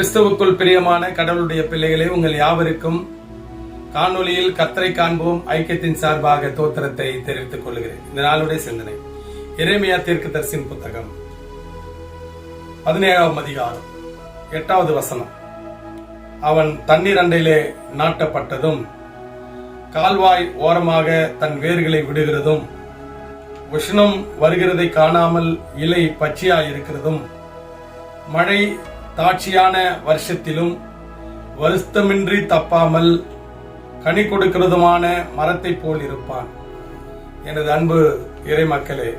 கிறிஸ்துவுக்குள் பிரியமான கடவுளுடைய பிள்ளைகளே உங்கள் யாவருக்கும் காணொளியில் கத்தரை காண்போம் ஐக்கியத்தின் சார்பாக தோத்திரத்தை தெரிவித்துக் கொள்கிறேன். இந்த நாளுடைய சிந்தனை. இறைமையா எரேமியா தீர்க்கதரிசியின் புத்தகம். பதினேழாம் அதிகாரம். எட்டாவது வசனம். அவன் தண்ணீர் அண்டையிலே நாட்டப்பட்டதும் கால்வாய் ஓரமாக தன் வேர்களை விடுகிறதும் உஷ்ணம் வருகிறதை காணாமல் இலை பச்சையாய் இருக்கிறதும் மழை தாட்சியான வருஷத்திலும் வருத்தமின்றி தப்பாமல் கனி கொடுக்கிறதுமான மரத்தை போல் இருப்பான். எனது அன்பு இறை மக்களே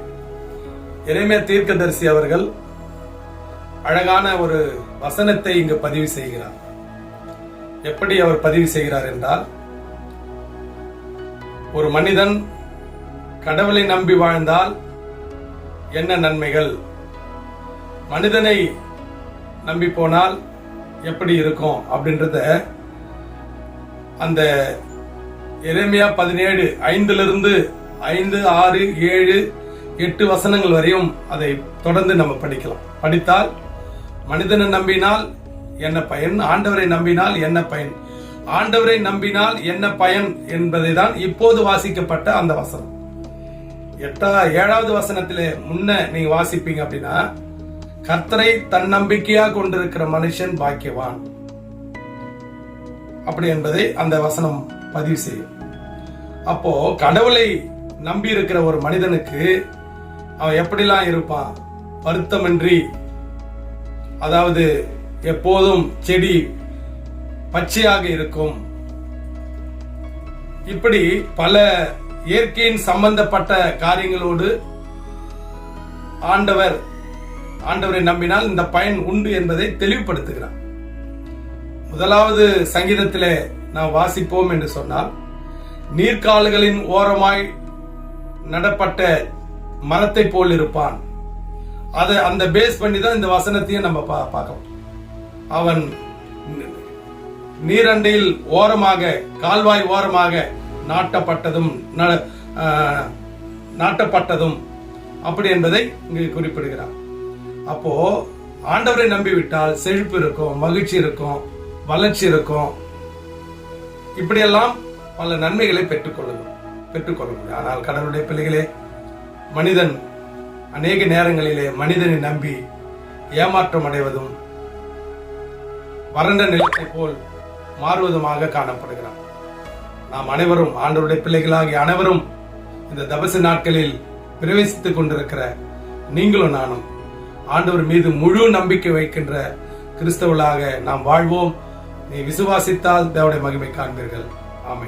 இறைமைய தீர்க்கதரிசி அவர்கள் அழகான ஒரு வசனத்தை இங்கு பதிவு செய்கிறார். எப்படி அவர் பதிவு செய்கிறார் என்றால் ஒரு மனிதன் கடவுளை நம்பி வாழ்ந்தால் என்ன நன்மைகள்? மனிதனை நம்பி போனால் எப்படி இருக்கும் அப்படின்றத அந்த எளிமையா பதினேழு ஐந்திலிருந்து ஐந்து ஆறு ஏழு எட்டு வசனங்கள் வரையும் அதை தொடர்ந்து நம்ம படிக்கலாம். படித்தால் மனிதனை நம்பினால் என்ன பயன்? ஆண்டவரை நம்பினால் என்ன பயன்? ஆண்டவரை நம்பினால் என்ன பயன் என்பதை தான் இப்போது வாசிக்கப்பட்ட அந்த வசனம். எட்டா ஏழாவது வசனத்திலே முன்ன நீங்க வாசிப்பீங்க அப்படின்னா கர்த்தரை தன் நம்பிக்கையா கொண்டிருக்கிற மனுஷன் பாக்கியவான். அப்படி என்பதை அந்த வசனம் பதிவு செய்யும். அப்போ கடவுளை நம்பி இருக்கிற ஒரு மனிதனுக்கு அவன் எப்படிலாம் இருப்பான்? வருத்தமின்றி அதாவது எப்போதும் செடி பச்சையாக இருக்கும். இப்படி பல இயற்கையின் சம்பந்தப்பட்ட காரியங்களோடு ஆண்டவர் ஆண்டவரை நம்பினால் இந்த பயன் உண்டு என்பதை தெளிவுபடுத்துகிறார். முதலாவது சங்கீதத்திலே நாம் வாசிப்போம் என்று சொன்னால் நீர்க்கால்களின் ஓரமாய் நடப்பட்ட மரத்தை போல் இருப்பான். அதை அந்த பேஸ் பண்ணி தான் இந்த வசனத்தையும் நம்ம பா- பார்க்கணும் அவன் நீரண்டையில் ஓரமாக கால்வாய் ஓரமாக நாட்டப்பட்டதும் நாட்டப்பட்டதும் அப்படி என்பதை இங்கு குறிப்பிடுகிறான் அப்போ ஆண்டவரை நம்பிவிட்டால் செழிப்பு இருக்கும் மகிழ்ச்சி இருக்கும் வளர்ச்சி இருக்கும். இப்படியெல்லாம் பல நன்மைகளை பெற்றுக்கொள்ளும் பெற்றுக்கொள்ள முடியும் ஆனால் கடவுளுடைய பிள்ளைகளே மனிதன் அநேக நேரங்களிலே மனிதனை நம்பி ஏமாற்றம் அடைவதும் வறண்ட நிலத்தை போல் மாறுவதுமாக காணப்படுகிறான். நாம் அனைவரும் ஆண்டவருடைய பிள்ளைகளாகிய அனைவரும் இந்த தபசு நாட்களில் பிரவேசித்துக் கொண்டிருக்கிற நீங்களும் நானும் ஆண்டவர் மீது முழு நம்பிக்கை வைக்கின்ற கிறிஸ்தவர்களாக நாம் வாழ்வோம். நீ விசுவாசித்தால் தேவடைய மகிமை காண்பீர்கள். ஆமை